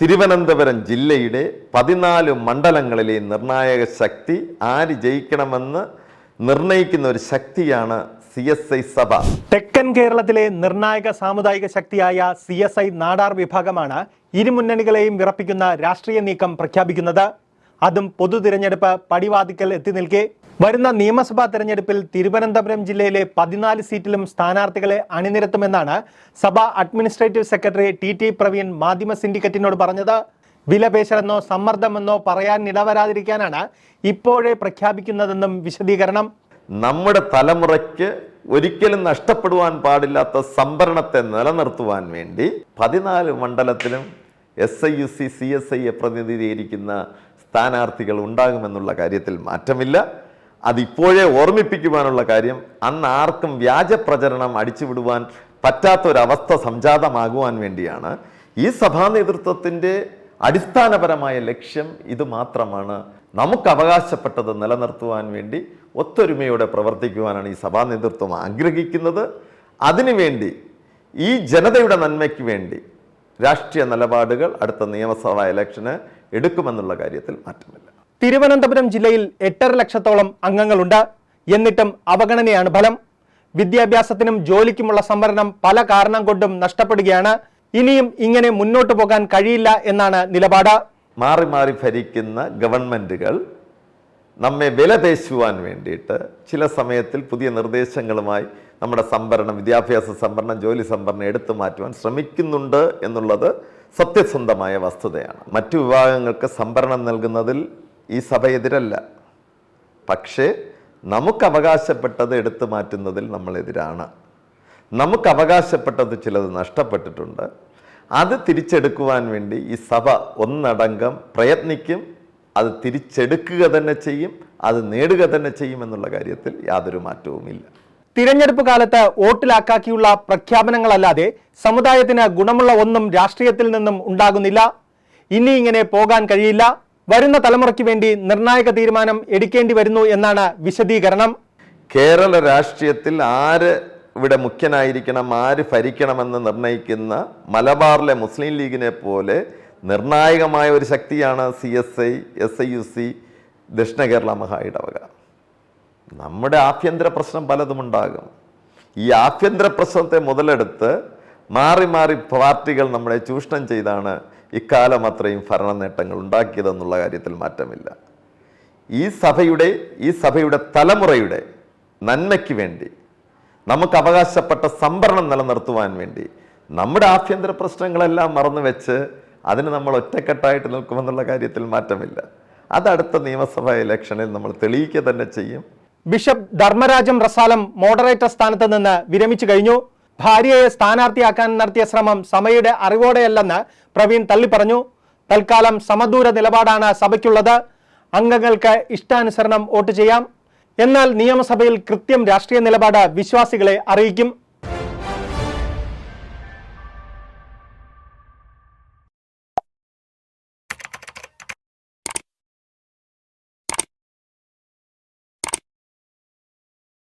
തിരുവനന്തപുരം ജില്ലയുടെ പതിനാല് മണ്ഡലങ്ങളിലെ നിർണായക ശക്തി ആര് ജയിക്കണമെന്ന് നിർണയിക്കുന്ന ഒരു ശക്തിയാണ് സി എസ് ഐ സഭ. തെക്കൻ കേരളത്തിലെ നിർണായക സാമുദായിക ശക്തിയായ സി എസ് ഐ നാടാർ വിഭാഗമാണ് ഇരുമുന്നണികളെയും വിറപ്പിക്കുന്ന രാഷ്ട്രീയ നീക്കം പ്രഖ്യാപിക്കുന്നത്. അതും പൊതു തിരഞ്ഞെടുപ്പ് പടിവാതിക്കൽ എത്തി നിൽക്കെ വരുന്ന നിയമസഭാ തെരഞ്ഞെടുപ്പിൽ തിരുവനന്തപുരം ജില്ലയിലെ പതിനാല് സീറ്റിലും സ്ഥാനാർത്ഥികളെ അണിനിരത്തുമെന്നാണ് സഭ administrative secretary T T Praveen മാധ്യമ സിൻഡിക്കറ്റിനോട് പറഞ്ഞത്. വിലപേശലെന്നോ സമ്മർദ്ദമെന്നോ പറയാൻ ഇടവരാതിരിക്കാനാണ് ഇപ്പോഴേ പ്രഖ്യാപിക്കുന്നതെന്നും വിശദീകരണം. നമ്മുടെ തലമുറയ്ക്ക് ഒരിക്കലും നഷ്ടപ്പെടുവാൻ പാടില്ലാത്ത സംഭരണത്തെ നിലനിർത്തുവാൻ വേണ്ടി പതിനാല് മണ്ഡലത്തിലും S I U C C S ഐയെ പ്രതിനിധീകരിക്കുന്ന സ്ഥാനാർത്ഥികൾ ഉണ്ടാകുമെന്നുള്ള കാര്യത്തിൽ മാറ്റമില്ല. അതിപ്പോഴേ ഓർമ്മിപ്പിക്കുവാനുള്ള കാര്യം അന്ന് ആർക്കും വ്യാജ പ്രചരണം അടിച്ചുവിടുവാൻ പറ്റാത്തൊരവസ്ഥ സംജാതമാകുവാൻ വേണ്ടിയാണ്. ഈ സഭാ നേതൃത്വത്തിന്റെ അടിസ്ഥാനപരമായ ലക്ഷ്യം ഇത് മാത്രമാണ്. നമുക്ക് അവകാശപ്പെട്ടത് നിലനിർത്തുവാൻ വേണ്ടി ഒത്തൊരുമയോടെ പ്രവർത്തിക്കുവാനാണ് ഈ സഭാ നേതൃത്വം ആഗ്രഹിക്കുന്നത്. അതിനുവേണ്ടി ഈ ജനതയുടെ നന്മയ്ക്ക് വേണ്ടി രാഷ്ട്രീയ നിലപാടുകൾ അടുത്ത നിയമസഭാ ഇലക്ഷന് എടുക്കുമെന്നുള്ള കാര്യത്തിൽ മാറ്റമില്ല. തിരുവനന്തപുരം ജില്ലയിൽ എട്ടര ലക്ഷത്തോളം അംഗങ്ങളുണ്ട്. എന്നിട്ടും അവഗണനയാണ് ഫലം. വിദ്യാഭ്യാസത്തിനും ജോലിക്കുമുള്ള സംവരണം പല കാരണം കൊണ്ടും നഷ്ടപ്പെടുകയാണ്. ഇനിയും ഇങ്ങനെ മുന്നോട്ടു പോകാൻ കഴിയില്ല എന്നാണ് നിലപാട്. മാറി മാറി ഭരിക്കുന്ന ഗവൺമെന്റുകൾ നമ്മെ വിലപേശുവാൻ വേണ്ടിയിട്ട് ചില സമയത്തിൽ പുതിയ നിർദ്ദേശങ്ങളുമായി നമ്മുടെ സംവരണം വിദ്യാഭ്യാസ സംവരണം ജോലി സംവരണം എടുത്തു മാറ്റുവാൻ ശ്രമിക്കുന്നുണ്ട് എന്നുള്ളത് സത്യസന്ധമായ വസ്തുതയാണ്. മറ്റു വിഭാഗങ്ങൾക്ക് സംവരണം നൽകുന്നതിൽ ഈ സഭ എതിരല്ല പക്ഷേ നമുക്ക് അവകാശപ്പെട്ടത് എടുത്തു മാറ്റുന്നതിൽ നമ്മൾ എതിരാണ് നമുക്ക് അവകാശപ്പെട്ടത് ചിലത് നഷ്ടപ്പെട്ടിട്ടുണ്ട്. അത് തിരിച്ചെടുക്കുവാൻ വേണ്ടി ഈ സഭ ഒന്നടങ്കം പ്രയത്നിക്കും അത് തിരിച്ചെടുക്കുക തന്നെ ചെയ്യും അത് നേടുക തന്നെ ചെയ്യും എന്നുള്ള കാര്യത്തിൽ യാതൊരു മാറ്റവുമില്ല. തിരഞ്ഞെടുപ്പ് കാലത്ത് വോട്ടിലാക്കാക്കിയുള്ള പ്രഖ്യാപനങ്ങളല്ലാതെ സമുദായത്തിന് ഗുണമുള്ള ഒന്നും രാഷ്ട്രീയത്തിൽ നിന്നും ഉണ്ടാകുന്നില്ല. ഇനി ഇങ്ങനെ പോകാൻ കഴിയില്ല. വരുന്ന തലമുറയ്ക്ക് വേണ്ടി നിർണായക തീരുമാനം എടുക്കേണ്ടി വരുന്നു എന്നാണ് വിശദീകരണം. കേരള രാഷ്ട്രീയത്തിൽ ആര് ഇവിടെ മുഖ്യനായിരിക്കണം ആര് ഭരിക്കണമെന്ന് നിർണയിക്കുന്ന മലബാറിലെ മുസ്ലിം ലീഗിനെ പോലെ നിർണായകമായ ഒരു ശക്തിയാണ് C S I S I U C ദക്ഷിണ കേരള മഹായിടവക നമ്മുടെ ആഭ്യന്തര പ്രശ്നം പലതുമുണ്ടാകും. ഈ ആഭ്യന്തര പ്രശ്നത്തെ മുതലെടുത്ത് മാറി മാറി പാർട്ടികൾ നമ്മളെ ചൂഷണം ചെയ്താണ് ഇക്കാലം അത്രയും ഭരണ നേട്ടങ്ങൾ ഉണ്ടാക്കിയതെന്നുള്ള കാര്യത്തിൽ മാറ്റമില്ല. ഈ സഭയുടെ ഈ സഭയുടെ തലമുറയുടെ നന്മയ്ക്ക് വേണ്ടി നമുക്ക് അവകാശപ്പെട്ട സംഭരണം നിലനിർത്തുവാൻ വേണ്ടി നമ്മുടെ ആഭ്യന്തര പ്രശ്നങ്ങളെല്ലാം മറന്നു വെച്ച് അതിന് നമ്മൾ ഒറ്റക്കെട്ടായിട്ട് നിൽക്കുമെന്നുള്ള കാര്യത്തിൽ മാറ്റമില്ല. അതടുത്ത നിയമസഭാ ഇലക്ഷനിൽ നമ്മൾ തെളിയിക്കുക തന്നെ ചെയ്യും. ബിഷപ്പ് ധർമ്മരാജം റസാലം മോഡറേറ്റർ സ്ഥാനത്ത് നിന്ന് വിരമിച്ചു കഴിഞ്ഞു. ഭാര്യയെ സ്ഥാനാർത്ഥിയാക്കാൻ നടത്തിയ ശ്രമം സഭയുടെ അറിവോടെയല്ലെന്ന് പ്രവീൺ തള്ളിപ്പറഞ്ഞു. തൽക്കാലം സമദൂര നിലപാടാണ് സഭയ്ക്കുള്ളത്. അംഗങ്ങൾക്ക് ഇഷ്ടാനുസരണം വോട്ട് ചെയ്യാം. എന്നാൽ നിയമസഭയിൽ കൃത്യം രാഷ്ട്രീയ നിലപാട് വിശ്വാസികളെ അറിയിക്കും.